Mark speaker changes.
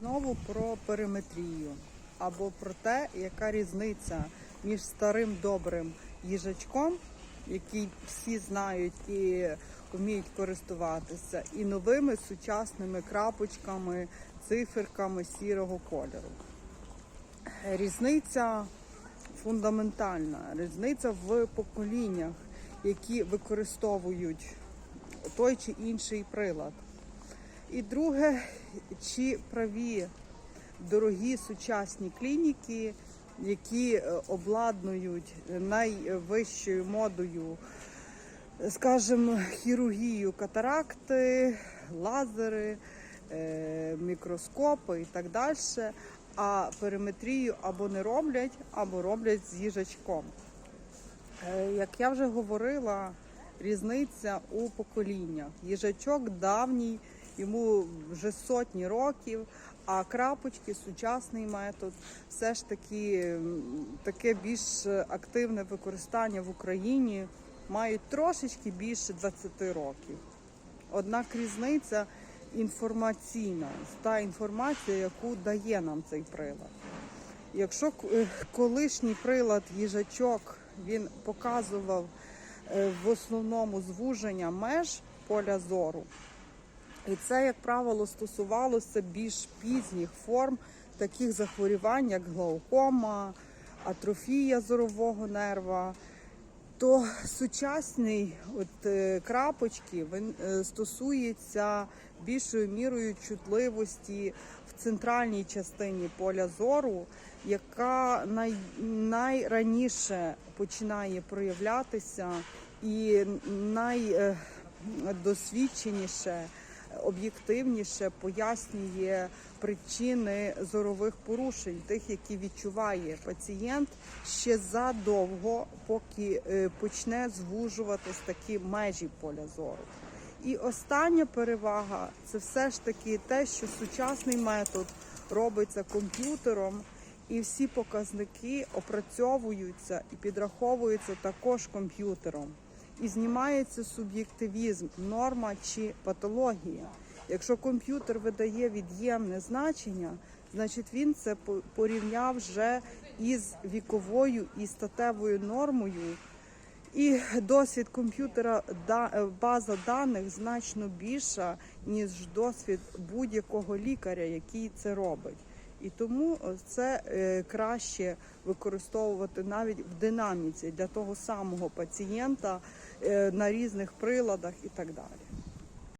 Speaker 1: Знову про периметрію або про те, яка різниця між старим добрим їжачком, який всі знають і вміють користуватися, і новими сучасними крапочками, циферками сірого кольору. Різниця фундаментальна, різниця в поколіннях, які використовують той чи інший прилад. І друге, чи праві дорогі сучасні клініки, які е, обладнують найвищою модою, скажімо, хірургію катаракти, лазери, е, мікроскопи і так далі, а периметрію або не роблять, або роблять з їжачком. Е, Як я вже говорила, різниця у поколіннях. Їжачок давній, йому вже сотні років, а крапочки, сучасний метод, все ж таки таке більш активне використання в Україні мають трошечки більше 20 років. Однак різниця інформаційна, та інформація, яку дає нам цей прилад. Якщо е, колишній прилад їжачок він показував е, в основному звуження меж поля зору, і це, як правило, стосувалося більш пізніх форм таких захворювань, як глаукома, атрофія зорового нерва. То сучасний от е, крапочки він е, стосується більшою мірою чутливості в центральній частині поля зору, яка най, найраніше починає проявлятися і найдосвідченіше, об'єктивніше пояснює причини зорових порушень, тих, які відчуває пацієнт ще задовго, поки е, почне звужуватись такі межі поля зору. І остання перевага це все ж таки те, що сучасний метод робиться комп'ютером, і всі показники опрацьовуються і підраховуються також комп'ютером. І знімається суб'єктивізм, норма чи патологія. Якщо комп'ютер видає від'ємне значення, значить він це по- порівняв вже із віковою і статевою нормою. І досвід комп'ютера е, база даних значно більша, ніж досвід будь-якого лікаря, який це робить. І тому е, це е, краще використовувати навіть в динаміці для того самого пацієнта е, на різних приладах і так далі.